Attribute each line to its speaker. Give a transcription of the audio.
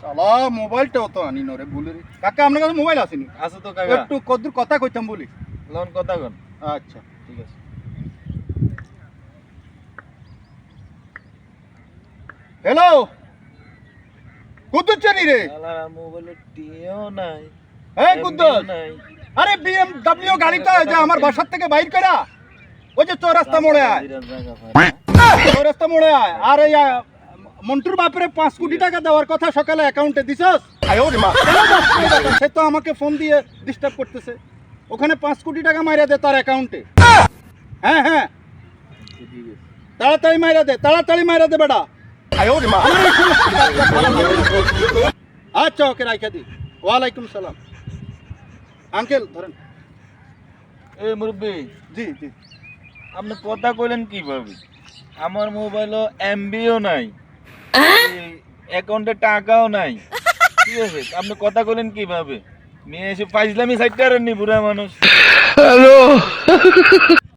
Speaker 1: শালা মোবাইলটাও তো আনি নরে ভুলে রে কাকা আপনার কাছে মোবাইল আসেনি?
Speaker 2: আছে তো কাকা।
Speaker 1: একটু কদ্দুর কথা কইতাম বলি।
Speaker 2: লোন কথা কন।
Speaker 1: আচ্ছা
Speaker 2: ঠিক আছে।
Speaker 1: হ্যালো কুদ্দুর চানি রে।
Speaker 2: শালা মোবাইলে টিও নাই
Speaker 1: হ্যাঁ কুদ্দুর আরে বিএমডব্লিউ গাড়িটা যে আমার বাসার থেকে বাইর করা ওই যে চৌরাস্তা মোড়ে আয়। চৌরাস্তা মোড়ে আয়। আর এই মন্টুর বাপরে পাঁচ কোটি টাকা দেওয়ার কথা সকালে অ্যাকাউন্টে দিছস? সে তো আমাকে ফোন দিয়ে ডিস্টার্ব করতেছে। ওখানে পাঁচ কোটি টাকা মাইরা দে তার অ্যাকাউন্টে হ্যাঁ হ্যাঁ। তাড়াতাড়ি মাইরা দে তাড়াতাড়ি মাইরা দে বেটা। না। আচ্ছা ওকে রাইখা দি। ওয়ালাইকুম সালাম। আঙ্কেল ধরেন।
Speaker 2: এ মুরব্বি
Speaker 1: জি জি।
Speaker 2: আপনি কথা কইলেন কীভাবে? আমার মোবাইলও এমবিও নাই। অ্যাকাউন্টে টাকাও নাই। ঠিক আছে আপনি কথা বলেন কীভাবে? মেয়ে এসে সাইডটা আর নি বুড়া মানুষ।